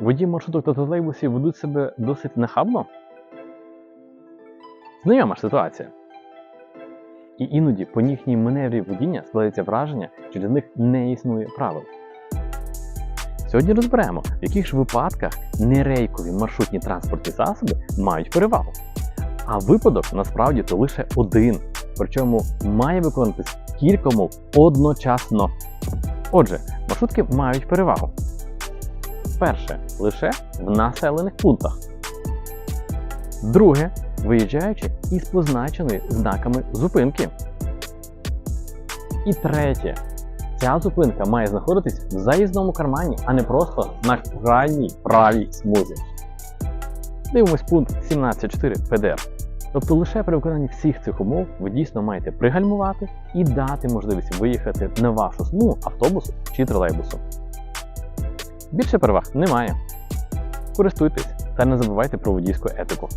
Водії маршруток та тролейбусів ведуть себе досить нахабно? Знайома ж ситуація. І іноді по їхній маневрі водіння складається враження, що для них не існує правил. Сьогодні розберемо, в яких ж випадках нерейкові маршрутні транспортні засоби мають перевагу. А випадок насправді то лише один, причому має виконуватись кілька умов одночасно. Отже, маршрутки мають перевагу. Перше лише в населених пунктах. Друге виїжджаючи із позначеної знаками зупинки. І третє. Ця зупинка має знаходитись в заїзному кармані, а не просто на крайній правій смузі. Дивимось пункт 17.4 ПДР. Тобто лише при виконанні всіх цих умов ви дійсно маєте пригальмувати і дати можливість виїхати на вашу смугу автобусу чи тролейбусу. Більше переваг немає. Користуйтесь та не забувайте про водійську етику.